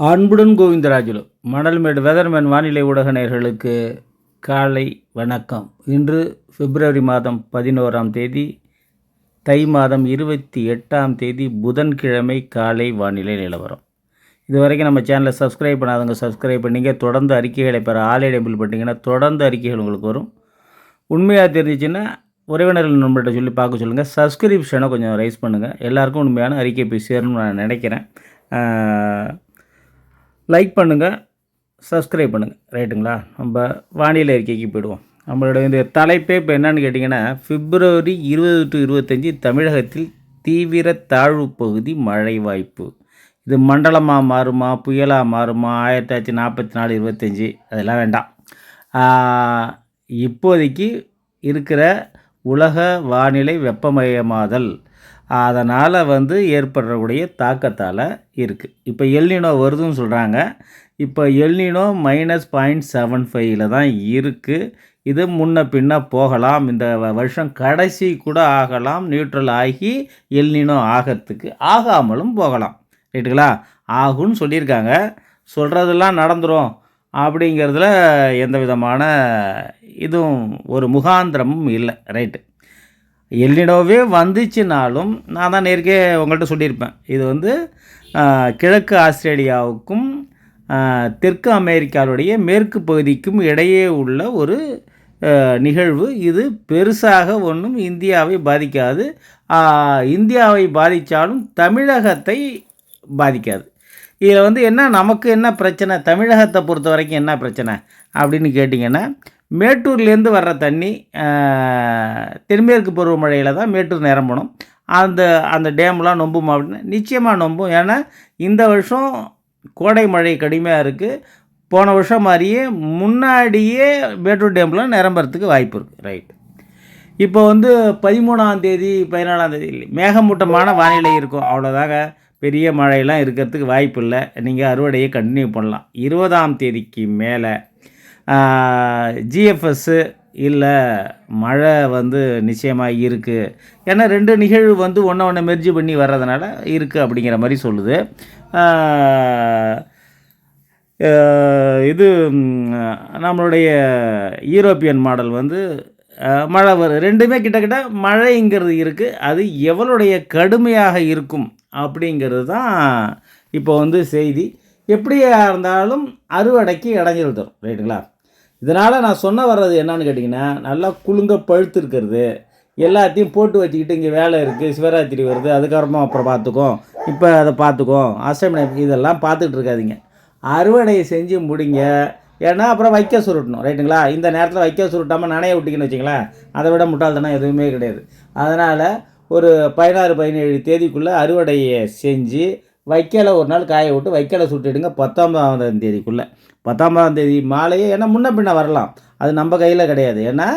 அன்புடன் கோவிந்தராஜுலு மணல்மேடு வெதர்மேன் வானிலை ஊடக நேர்களுக்கு காலை வணக்கம். இன்று பிப்ரவரி மாதம் பதினோராம் தேதி தை மாதம் இருபத்தி எட்டாம் தேதி புதன்கிழமை காலை வானிலை நிலவரம். இது வரைக்கும் நம்ம சேனலை சப்ஸ்கிரைப் பண்ணாதவங்க சப்ஸ்கிரைப் பண்ணிங்க. தொடர்ந்து அறிக்கைகளை பெற ஆலை டேபிள் பண்ணிங்கன்னா தொடர்ந்து அறிக்கைகள் உங்களுக்கு வரும். உண்மையாக தெரிஞ்சிச்சுன்னா உறவினர்கள் நண்பர்கிட்ட சொல்லி பார்க்க சொல்லுங்கள் சப்ஸ்கிரிப்ஷனை கொஞ்சம் ரைஸ் பண்ணுங்கள் எல்லாருக்கும் உண்மையான அறிக்கை போய் சேரணும்னு நான் நினைக்கிறேன். லைக் பண்ணுங்கள் சப்ஸ்கிரைப் பண்ணுங்கள் ரைட்டுங்களா நம்ம வானிலை அறிக்கைக்கு போயிடுவோம். நம்மளோட இந்த தலைப்பே இப்போ என்னன்னு கேட்டிங்கன்னா பிப்ரவரி இருபது டு இருபத்தஞ்சி தமிழகத்தில் தீவிர தாழ்வு பகுதி மழை வாய்ப்பு. இது மண்டலமாக மாறுமா புயலாக மாறுமா ஆயிரத்தி தொள்ளாயிரத்தி நாற்பத்தி நாலு இருபத்தஞ்சி அதெல்லாம் வேண்டாம். இப்போதைக்கு இருக்கிற உலக வானிலை வெப்பமயமாதல் அதனால் வந்து ஏற்படக்கூடிய தாக்கத்தால் இருக்குது இப்போ எல்னினோ வருதுன்னு சொல்கிறாங்க இப்போ எல்னினோ மைனஸ் பாயிண்ட் செவன் ஃபைவ்ல தான் இருக்குது இது முன்ன பின்ன போகலாம். இந்த வ- வருஷம் கடைசி கூட ஆகலாம். நியூட்ரல் ஆகி எல்னினோ ஆகிறதுக்கு ஆகாமலும் போகலாம். ரைட்டுங்களா? ஆகும்னு சொல்லியிருக்காங்க. சொல்கிறதெல்லாம் நடந்துடும் அப்படிங்கிறதுல எந்த விதமான இதுவும் ஒரு முகாந்திரமும் இல்லை. ரைட்டு. எல்லினோவே வந்துச்சுனாலும் நான் தான் நேருக்கே உங்கள்கிட்ட சொல்லியிருப்பேன். இது வந்து கிழக்கு ஆஸ்திரேலியாவுக்கும் தெற்கு அமெரிக்காவுடைய மேற்கு பகுதிக்கும் இடையே உள்ள ஒரு நிகழ்வு. இது பெருசாக ஒன்றும் இந்தியாவை பாதிக்காது. இந்தியாவை பாதித்தாலும் தமிழகத்தை பாதிக்காது. இதில் வந்து என்ன நமக்கு என்ன பிரச்சனை? தமிழகத்தை பொறுத்த வரைக்கும் என்ன பிரச்சனை? அப்படின்னு கேட்டிங்கன்னா மேட்டூர்லேருந்து வர்ற தண்ணி தென்மேற்கு பருவமழையில் தான் மேட்டூர் நிரம்பணும். அந்த அந்த டேம்லாம் நொம்பும் அப்படின்னு நிச்சயமாக நொம்பும். ஏன்னா இந்த வருஷம் கோடை மழை கடுமையாக இருக்குது போன வருஷம் மாதிரியே முன்னாடியே மேட்டூர் டேம்லாம் நிரம்புறதுக்கு வாய்ப்பு இருக்குது ரைட் இப்போ வந்து பதிமூணாம் தேதி பதினாலாம் தேதி இல்லை மேகமூட்டமான வானிலை இருக்கும். அவ்வளோதாங்க. பெரிய மழையெல்லாம் இருக்கிறதுக்கு வாய்ப்பு இல்லை. நீங்கள் அறுவடையை கண்டினியூ பண்ணலாம். இருபதாம் தேதிக்கு மேலே ஜிஎஃப்எஸ்ஸு இல்லை மழை வந்து நிச்சயமாக இருக்குது ஏன்னா ரெண்டு நிகழ்வு வந்து ஒன்று ஒன்று மெர்ஜி பண்ணி வர்றதுனால இருக்குது அப்படிங்கிற மாதிரி சொல்லுது. இது நம்மளுடைய யூரோப்பியன் மாடல் வந்து மழை வரும் ரெண்டுமே கிட்டக்கிட்ட மழைங்கிறது இருக்குது அது எவளுடைய கடுமையாக இருக்கும் அப்படிங்கிறது தான் இப்போ வந்து செய்தி. எப்படியா இருந்தாலும் அறுவடைக்கு இடைஞ்சல் தரும் ரைட்டுங்களா? இதனால் நான் சொன்ன வர்றது என்னன்னு கேட்டிங்கன்னா நல்லா குலுங்க பழுத்து இருக்கிறது எல்லாத்தையும் போட்டு வச்சுக்கிட்டு இங்கே வேலை இருக்குது சிவராத்திரி வருது அதுக்கப்புறமா அப்புறம் பார்த்துக்கோம் இப்போ அதை பார்த்துக்கோம் அசைமனை இதெல்லாம் பார்த்துக்கிட்டு இருக்காதிங்க. அறுவடையை செஞ்சு முடிங்க. ஏன்னா அப்புறம் வைக்க சுருட்டணும் ரைட்டுங்களா? இந்த நேரத்தில் வைக்க சுருட்டாமல் நனைய விட்டிங்கன்னு வச்சிங்களேன் அதை விட முட்டாள்தனம் எதுவுமே கிடையாது. அதனால் ஒரு பதினாறு பதினேழு தேதிக்குள்ளே அறுவடையை செஞ்சு வைக்கலை ஒரு நாள் காய விட்டு வைக்கலை சுட்டுடுங்க பத்தொன்பதாம் தேதிக்குள்ளே. பத்தொன்பதாம் தேதி மாலையே ஏன்னா முன்ன பின்ன வரலாம். அது நம்ம கையில் கிடையாது. ஏன்னா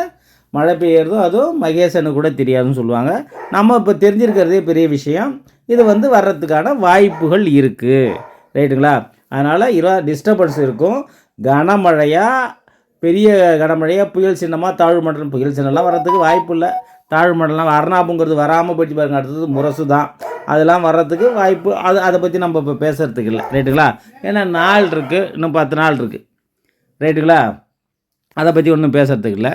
மழை பெய்யறதும் அதுவும் மகேசனு கூட தெரியாதுன்னு சொல்லுவாங்க. நம்ம இப்போ தெரிஞ்சிருக்கிறதே பெரிய விஷயம். இது வந்து வர்றதுக்கான வாய்ப்புகள் இருக்குது ரைட்டுங்களா? அதனால் இவ்வளோ டிஸ்டர்பன்ஸ் இருக்கும். கனமழையாக பெரிய கனமழையாக புயல் சின்னமாக தாழ்வு புயல் சின்னம்லாம் வர்றதுக்கு வாய்ப்பு இல்லை. தாழ்மடலாம் மண்டலம் வராமல் போயிடுச்சு பாருங்க அடுத்தது முரசு தான் அதெல்லாம் வர்றதுக்கு வாய்ப்பு அது அதை பற்றி நம்ம இப்போ பேசுகிறதுக்கு இல்லை. ரைட்டுங்களா? ஏன்னா நாள் இருக்குது இன்னும் பத்து நாள் இருக்குது ரைட்டுங்களா? அதை பற்றி ஒன்றும் பேசுகிறதுக்கு இல்லை.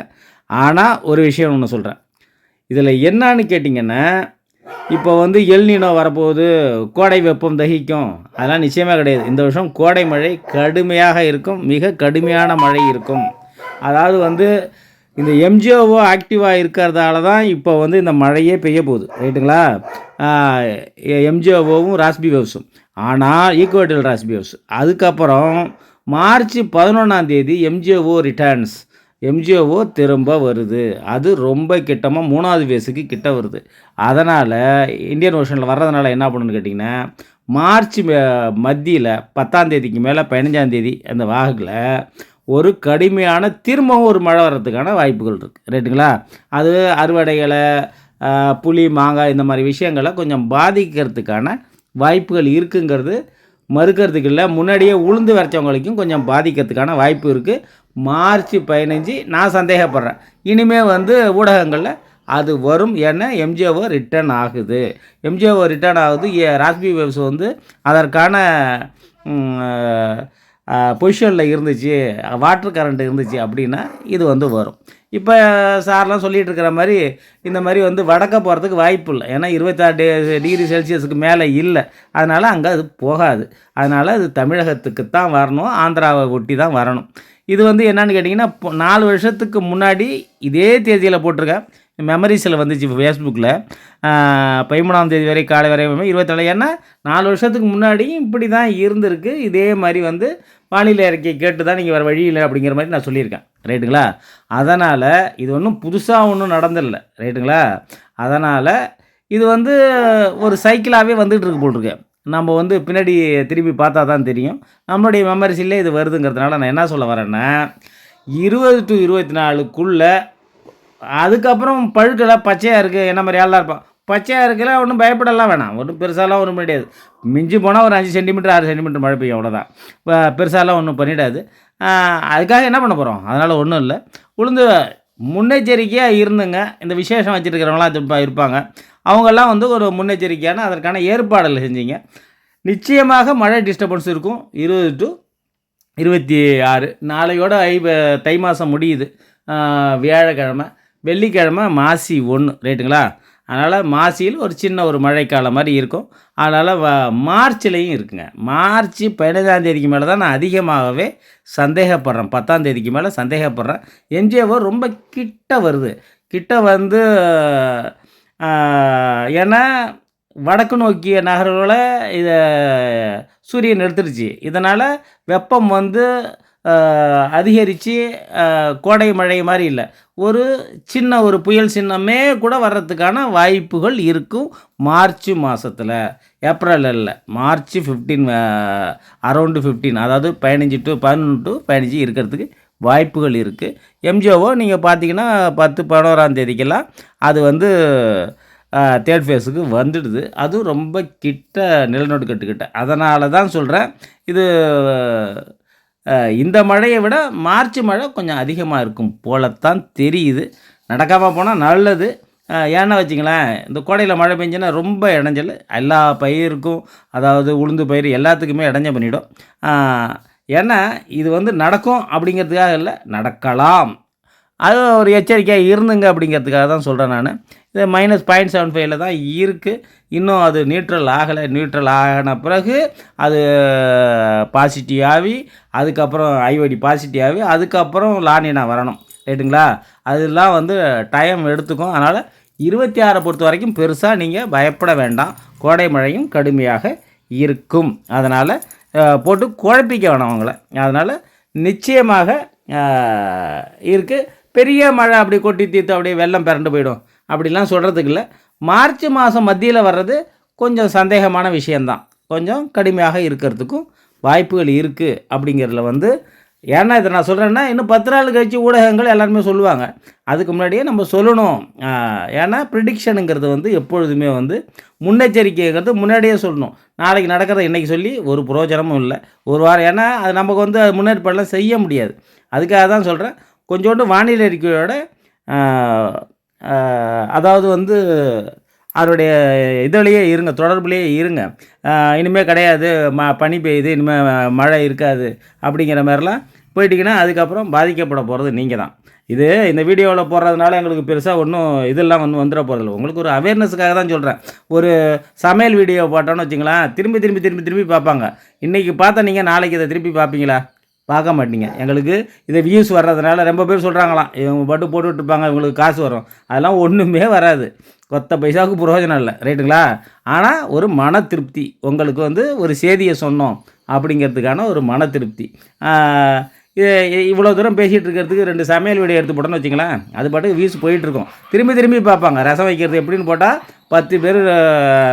ஆனால் ஒரு விஷயம் ஒன்று சொல்கிறேன் இதில் என்னான்னு கேட்டிங்கன்னா இப்போ வந்து எல்னினோ வரப்போகுது கோடை வெப்பம் தகிக்கும். அதெல்லாம் நிச்சயமாக கிடையாது. இந்த வருஷம் கோடை மழை கடுமையாக இருக்கும் மிக கடுமையான மழை இருக்கும். அதாவது வந்து இந்த எம்ஜிஓஓ ஆக்டிவாக இருக்கிறதால தான் இப்போ வந்து இந்த மழையே பெய்ய போகுது. ரைட்டுங்களா எம்ஜிஓவும் ராஸ்பி வேவ்ஸும் ஆனால் ஈக்குவேட்டல் ராஸ்பி வேவ்ஸ் அதுக்கப்புறம் மார்ச் பதினொன்றாம் தேதி எம்ஜிஓ ரிட்டர்ன்ஸ் எம்ஜிஓ திரும்ப வருது. அது ரொம்ப கிட்டமாக மூணாவது வேஸுக்கு கிட்ட வருது. அதனால் இந்தியன் ஓஷனில் வர்றதுனால என்ன பண்ணுன்னு கேட்டிங்கன்னா மார்ச் மத்தியில் பத்தாம் தேதிக்கு மேலே பதினஞ்சாந்தேதி அந்த வாகில் ஒரு கடுமையான திரும்பவும் ஒரு மழை வர்றதுக்கான வாய்ப்புகள் இருக்குது ரைட்டுங்களா அது அறுவடைகளை புளி மாங்காய் இந்த மாதிரி விஷயங்களை கொஞ்சம் பாதிக்கிறதுக்கான வாய்ப்புகள் இருக்குங்கிறது மறுக்கிறதுக்கு இல்லை. முன்னாடியே உளுந்து வரைச்சவங்களுக்கும் கொஞ்சம் பாதிக்கிறதுக்கான வாய்ப்பு இருக்குது மார்ச் பதினஞ்சு நான் சந்தேகப்படுறேன். இனிமேல் வந்து ஊடகங்களில் அது வரும் ஏன்னா எம்ஜிஓ ரிட்டர்ன் ஆகுது. எம்ஜிஓ ரிட்டர்ன் ஆகுது. ஏ- ராஸ்பி வேவ்ஸ் வந்து அதற்கான பொசிஷனில் இருந்துச்சு வாட்டர் கரண்ட் இருந்துச்சு அப்படின்னா இது வந்து வரும். இப்போ சார்லாம் சொல்லிகிட்டு இருக்கிற மாதிரி இந்த மாதிரி வந்து வடக்க போகிறதுக்கு வாய்ப்பு இல்லை. ஏன்னா இருபத்தாறு டிகிரி செல்சியஸுக்கு மேலே இல்லை. அதனால் அங்கே அது போகாது. அதனால் அது தமிழகத்துக்கு தான் வரணும் ஆந்திராவை ஒட்டி தான் வரணும். இது வந்து என்னன்னு கேட்டிங்கன்னா இப்போ நாலு வருஷத்துக்கு முன்னாடி இதே தேதியில் போட்டிருக்கேன். மெமரிஸில் வந்துச்சு ஃபேஸ்புக்கில் பதிமூணாம் தேதி வரை காலை வரை இருபத்தேழு ஏன்னா நாலு வருஷத்துக்கு முன்னாடியும் இப்படி தான் இருந்திருக்கு. இதே மாதிரி வந்து வானிலை அறிக்கை கேட்டு தான் நீங்கள் வேறு வழி இல்லை அப்படிங்கிற மாதிரி நான் சொல்லியிருக்கேன். ரைட்டுங்களா? அதனால் இது ஒன்றும் புதுசாக ஒன்றும் நடந்தில்ல ரைட்டுங்களா? அதனால் இது வந்து ஒரு சைக்கிளாகவே வந்துகிட்டு இருக்கு போட்டிருக்கு நம்ம வந்து பின்னாடி திருப்பி பார்த்தா தான் தெரியும். நம்மளுடைய மெமரிஸிலே இது வருதுங்கிறதுனால நான் என்ன சொல்ல வரேன்னா இருபது டு இருபத்தி நாலுக்குள்ளே அதுக்கப்புறம் பழுக்கெல்லாம் பச்சையாக இருக்குது என்ன மாதிரி ஆளாக இருப்பான் பச்சையாக இருக்கல ஒன்றும் பயப்படலாம் வேணாம். ஒன்றும் பெருசாலாம் ஒன்றும் பண்ணிடாது மிஞ்சி போனால் ஒரு அஞ்சு சென்டிமீட்டர் ஆறு சென்டிமீட்டர் மழை பெய்யும் அவ்வளோதான் இப்போ பெருசாலாம் ஒன்றும் பண்ணிடாது. அதுக்காக என்ன பண்ண போகிறோம் அதனால் ஒன்றும் இல்லை. உளுந்து முன்னெச்சரிக்கையாக இருந்துங்க. இந்த விசேஷம் வச்சுருக்கிறவங்களாம் இருப்பாங்க. அவங்கெல்லாம் வந்து ஒரு முன்னெச்சரிக்கையான அதற்கான ஏற்பாடுகள் செஞ்சீங்க. நிச்சயமாக மழை டிஸ்டர்பன்ஸ் இருக்கும். இருபது டு இருபத்தி ஆறு. நாளையோட ஐ தை மாதம் முடியுது. வியாழக்கிழமை. வெள்ளிக்கிழமை மாசி ஒன்று ரைட்டுங்களா? அதனால் மாசியில் ஒரு சின்ன ஒரு மழைக்காலம் மாதிரி இருக்கும். அதனால் வ மார்ச்லேயும் இருக்குங்க. மார்ச் பதினஞ்சாம் தேதிக்கு மேலே தான் நான் அதிகமாகவே சந்தேகப்படுறேன். பத்தாம் தேதிக்கு மேலே சந்தேகப்படுறேன். என்ஜிஓ ரொம்ப கிட்ட வருது. கிட்ட வந்து ஏன்னா வடக்கு நோக்கிய நகர்வுகளை இதை சூரியன் எடுத்துருச்சு இதனால் வெப்பம் வந்து அதிகரித்து கோடை மழை மாதிரி இல்லை. ஒரு சின்ன ஒரு புயல் சின்னமே கூட வர்றதுக்கான வாய்ப்புகள் இருக்கும் மார்ச் மாதத்தில் ஏப்ரல் இல்லை. மார்ச் ஃபிஃப்டீன் அரௌண்டு ஃபிஃப்டீன் அதாவது பதினஞ்சு டு பதினொன்று டு பதினஞ்சு இருக்கிறதுக்கு வாய்ப்புகள் இருக்குது எம்ஜிஓவோ நீங்கள் பார்த்தீங்கன்னா பத்து பதினோராம் தேதிக்கெல்லாம் அது வந்து தேர்ட் ஃபேஸுக்கு வந்துடுது. அதுவும் ரொம்ப கிட்ட நிலநடுக்கட்டுக்கிட்ட அதனால தான் சொல்கிறேன் இது இந்த மழையை விட மார்ச் மழை கொஞ்சம் அதிகமாக இருக்கும் போலத்தான் தெரியுது. நடக்காமல் போனால் நல்லது. ஏன்னா வச்சிங்களேன் இந்த கோடையில் மழை பெஞ்சுன்னா ரொம்ப இடைஞ்சல். எல்லா பயிருக்கும் அதாவது உளுந்து பயிர் எல்லாத்துக்குமே இடைஞ்ச பண்ணிவிடும் ஏன்னா இது வந்து நடக்கும் அப்படிங்கிறதுக்காக இல்லை நடக்கலாம். அது ஒரு எச்சரிக்கையாக இருந்துங்க அப்படிங்கிறதுக்காக தான் சொல்கிறேன் நான். இது மைனஸ் பாயிண்ட் செவன் ஃபைவ்ல தான் இருக்குது இன்னும் அது நியூட்ரல் ஆகலை. நியூட்ரல் ஆகின பிறகு அது பாசிட்டிவ் ஆகி அதுக்கப்புறம் ஐஓடி பாசிட்டிவ் ஆகி அதுக்கப்புறம் லானினா வரணும். ரைட்டுங்களா அதெல்லாம் வந்து டைம் எடுத்துக்கும் அதனால் இருபத்தி ஆறை பொறுத்த வரைக்கும் பெருசாக நீங்கள் பயப்பட வேண்டாம். கோடை மழையும் கடுமையாக இருக்கும். அதனால் போட்டு குழப்பிக்க வேணாம் அவங்கள அதனால் நிச்சயமாக இருக்குது பெரிய மழை அப்படி கொட்டி தீர்த்து அப்படியே வெள்ளம் பிறண்டு போயிடும். அப்படிலாம் சொல்கிறதுக்கு இல்லை மார்ச் மாதம் மத்தியில் வர்றது கொஞ்சம் சந்தேகமான விஷயந்தான் கொஞ்சம் கடுமையாக இருக்கிறதுக்கும் வாய்ப்புகள் இருக்குது அப்படிங்கிறதுல வந்து ஏன்னா இதை நான் சொல்கிறேன்னா இன்னும் பத்து நாள் கழித்து ஊடகங்கள் எல்லாருமே சொல்லுவாங்க. அதுக்கு முன்னாடியே நம்ம சொல்லணும். ஏன்னா ப்ரிடிக்ஷனுங்கிறது வந்து எப்பொழுதுமே வந்து முன்னெச்சரிக்கைங்கிறது முன்னாடியே சொல்லணும். நாளைக்கு நடக்கிறத இன்றைக்கி சொல்லி ஒரு பிரயோஜனமும் இல்லை. ஒரு வாரம் ஏன்னா அது நமக்கு வந்து அது முன்னேற்பாடெலாம் செய்ய முடியாது. அதுக்காக தான் சொல்கிறேன் கொஞ்சோண்டு வானிலை அறிக்கையோட அதாவது வந்து அவருடைய இதுலேயே இருங்க தொடர்புலேயே இருங்க. இனிமேல் கிடையாது ம பனி பெய்யுது இனிமேல் மழை இருக்காது அப்படிங்கிற மாதிரிலாம் போயிட்டீங்கன்னா அதுக்கப்புறம் பாதிக்கப்பட போகிறது நீங்கள் தான். இது இந்த வீடியோவில் போடுறதுனால எங்களுக்கு பெருசாக ஒன்றும் இதெல்லாம் வந்து வந்துட போகிறதில்ல உங்களுக்கு ஒரு அவேர்னஸுக்காக தான் சொல்கிறேன் ஒரு சமையல் வீடியோ போட்டோன்னு வச்சுங்களேன் திரும்பி திரும்பி திரும்பி திரும்பி பார்ப்பாங்க. இன்றைக்கி பார்த்தா நீங்கள் நாளைக்கு இதை திருப்பி பார்ப்பீங்களா? பார்க்க மாட்டீங்க. எங்களுக்கு இதை வியூஸ் வர்றதுனால ரொம்ப பேர் சொல்கிறாங்களாம் இவங்க பாட்டு போட்டுட்டு இருப்பாங்க இவங்களுக்கு காசு வரும். அதெல்லாம் ஒன்றுமே வராது. கொத்த பைசாவுக்கு பிரயோஜனம் இல்லை. ரைட்டுங்களா? ஆனால் ஒரு மன திருப்தி. உங்களுக்கு வந்து ஒரு செய்தியை சொன்னோம் அப்படிங்கிறதுக்கான ஒரு மன திருப்தி. இது இவ்வளோ தூரம் பேசிகிட்டு இருக்கிறதுக்கு ரெண்டு சமையல் வீடியோ எடுத்து போட்டோன்னு வச்சுங்களேன் அது பாட்டுக்கு வியூஸ் போயிட்டுருக்கோம். திரும்பி திரும்பி பார்ப்பாங்க. ரசம் வைக்கிறது எப்படின்னு போட்டால் பத்து பேர்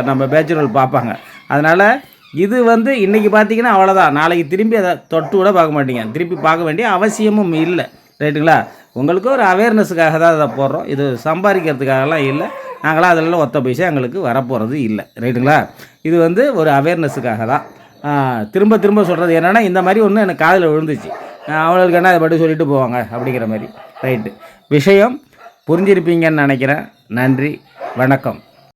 நம்ம பேச்சுரல் பார்ப்பாங்க. அதனால் இது வந்து இன்றைக்கி பார்த்தீங்கன்னா அவ்வளோதான் நாளைக்கு திரும்பி அதை தொட்டு கூட பார்க்க மாட்டீங்க. திருப்பி பார்க்க வேண்டிய அவசியமும் இல்லை. ரைட்டுங்களா? உங்களுக்கு ஒரு அவேர்னஸுக்காக தான் அதை போடுறோம். இது சம்பாதிக்கிறதுக்காகலாம் இல்லை. நாங்களாம் அதிலலாம் ஒத்த பைசா எங்களுக்கு வரப்போகிறது இல்லை. ரைட்டுங்களா? இது வந்து ஒரு அவேர்னஸுக்காக தான். திரும்ப திரும்ப சொல்கிறது என்னென்னா இந்த மாதிரி ஒன்று எனக்கு காதில் விழுந்துச்சு. அவங்களுக்கு என்ன அதை பட்டு சொல்லிட்டு போவாங்க அப்படிங்கிற மாதிரி. ரைட்டு. விஷயம் புரிஞ்சிருப்பீங்கன்னு நினைக்கிறேன். நன்றி. வணக்கம்.